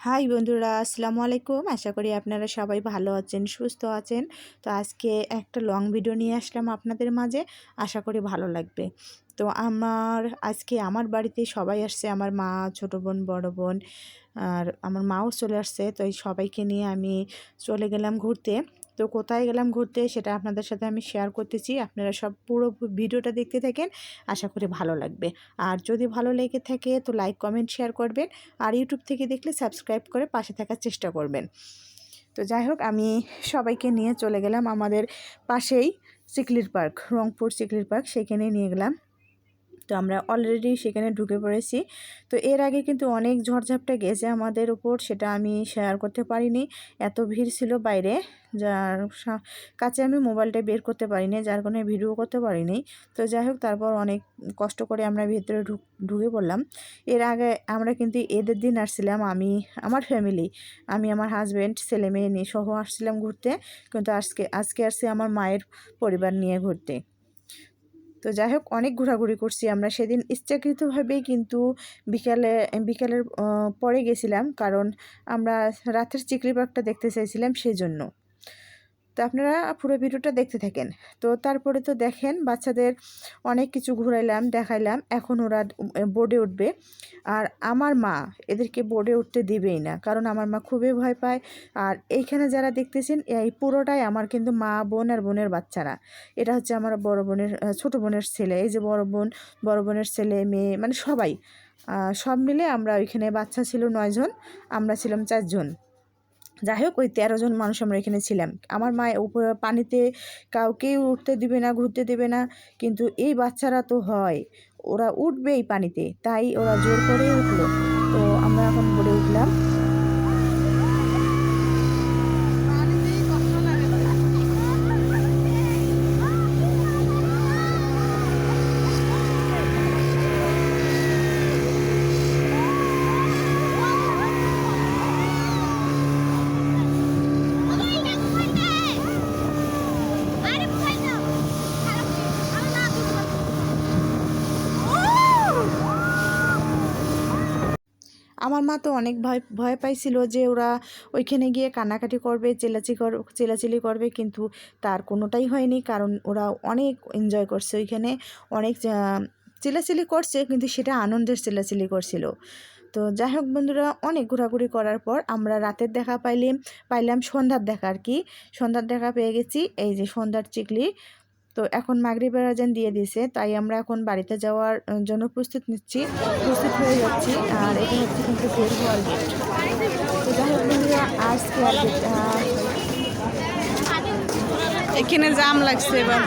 High বন্ধুরা, আসসালামু আলাইকুম। আশা করি আপনারা সবাই ভালো আছেন, সুস্থ আছেন। তো আজকে একটা লং ভিডিও নিয়ে আসলাম আপনাদের মাঝে। আশা করি ভালো লাগবে। তো আমার, আজকে আমার বাড়িতে সবাই আসছে, আমার মা, ছোটো বোন, বড় বোন, আর আমার মাও চলে আসছে। তো এই সবাইকে নিয়ে আমি চলে গেলাম ঘুরতে। তো কোথায় গেলাম ঘুরতে সেটা আপনাদের সাথে আমি শেয়ার করতেছি। আপনারা সব পুরো ভিডিওটা দেখতে থাকেন, আশা করি ভালো লাগবে। আর যদি ভালো লেগে থাকে তো লাইক কমেন্ট শেয়ার করবেন। আর ইউটিউব থেকে দেখলে সাবস্ক্রাইব করে পাশে থাকার চেষ্টা করবেন। তো যাই হোক, আমি সবাইকে নিয়ে চলে গেলাম আমাদের পাশেই সিকলির পার্ক, রংপুর সিকলির পার্ক। সেখানে নিয়ে গেলাম। তো আমরা অলরেডি সেখানে ঢুকে পড়েছি। তো এর আগে কিন্তু অনেক ঝড়ঝাপটা গেছে আমাদের উপর, সেটা আমি শেয়ার করতে পারিনি। এত ভিড় ছিল বাইরে, যার কাছে আমি মোবাইলটা বের করতে পারিনি, যার কারণে ভিডিও করতে পারিনি। তো যাই হোক, তারপর অনেক কষ্ট করে আমরা ভিতরে ঢুক, ঢুকে পড়লাম। এর আগে আমরা কিন্তু এদের দিন আসছিলাম, আমি, আমার ফ্যামিলি আমি আমার হাজব্যান্ড ছেলে মেয়ে নিয়ে সহ আসছিলাম ঘুরতে। কিন্তু আজকে আজকে আসছি আমার মায়ের পরিবার নিয়ে ঘুরতে। তো যাই হোক অনেক ঘোরাঘুরি করছি আমরা। সেদিন ইচ্ছাকৃতভাবেই কিন্তু বিকালে, বিকালের পরে গেছিলাম। কারণ আমরা রাতের চিকরি পার্কটা দেখতে চাইছিলাম সেজন্য। তো আপনারা পুরো ভিডিওটা দেখতে থাকেন। তো তারপরে তো দেখেন বাচ্চাদের অনেক কিছু ঘুরাইলাম, দেখাইলাম। এখন ওরা বোর্ডে উঠবে। আর আমার মা এদেরকে বোর্ডে উঠতে দিবেই না, কারণ আমার মা খুবই ভয় পায়। আর এইখানে যারা দেখতেছেন এই পুরোটাই আমার কিন্তু মা, বোন আর বোনের বাচ্চারা। এটা হচ্ছে আমার বড় বোনের ছোট বোনের ছেলে। এই যে বড় বোন, বড় বোনের ছেলে, মেয়ে মানে সবাই। সব মিলে আমরা ওইখানে বাচ্চা ছিল নয়জন, আমরা ছিলাম চারজন। যাই হোক ওই তেরো জন মানুষ আমরা এখানে ছিলাম। আমার মা উপরে পানিতে কাউকেই উঠতে দিবে না, ঘুরতে দেবে না, কিন্তু এই বাচ্চারা তো হয়। ওরা উঠবেই পানিতে, তাই ওরা জোর করে উঠল। তো আমরা এখন বলে উঠলাম। আমার মা তো অনেক ভয় ভয় পাইছিল যে ওরা ওইখানে গিয়ে কান্নাকাটি করবে চেলাচি কর চেলাচিলি করবে, কিন্তু তার কোনোটাই হয়নি। কারণ ওরা অনেক এনজয় করছে ওইখানে, অনেক চেলাচিলি করছে, কিন্তু সেটা আনন্দের চেলাচিলি করছিল। তো যাই হোক বন্ধুরা, অনেক ঘোরাঘুরি করার পর আমরা রাতের দেখা পাইলাম পাইলাম সন্ধ্যার দেখা আর কি। সন্ধ্যার দেখা পেয়ে গেছি, এই যে সন্ধ্যার চিকলি। তো এখন মাগরিবের আজান দিয়ে দিছে তাই আমরা এখন বাড়িতে যাওয়ার জন্য প্রস্তুত নিচ্ছি প্রস্তুত হয়ে যাচ্ছি আর এখানে হচ্ছে কিন্তু বের হওয়ার গেট তো যাই হোক বন্ধুরা আজকে আর এখানে জাম লাগছে এবার।